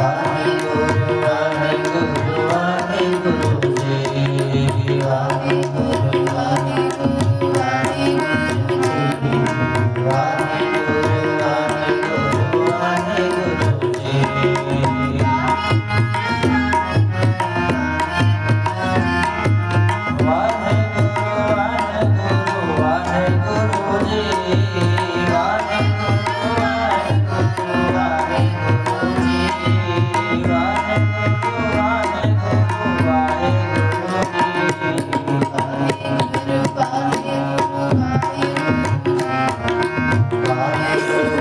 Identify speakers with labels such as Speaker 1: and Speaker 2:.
Speaker 1: 사랑 Thank you.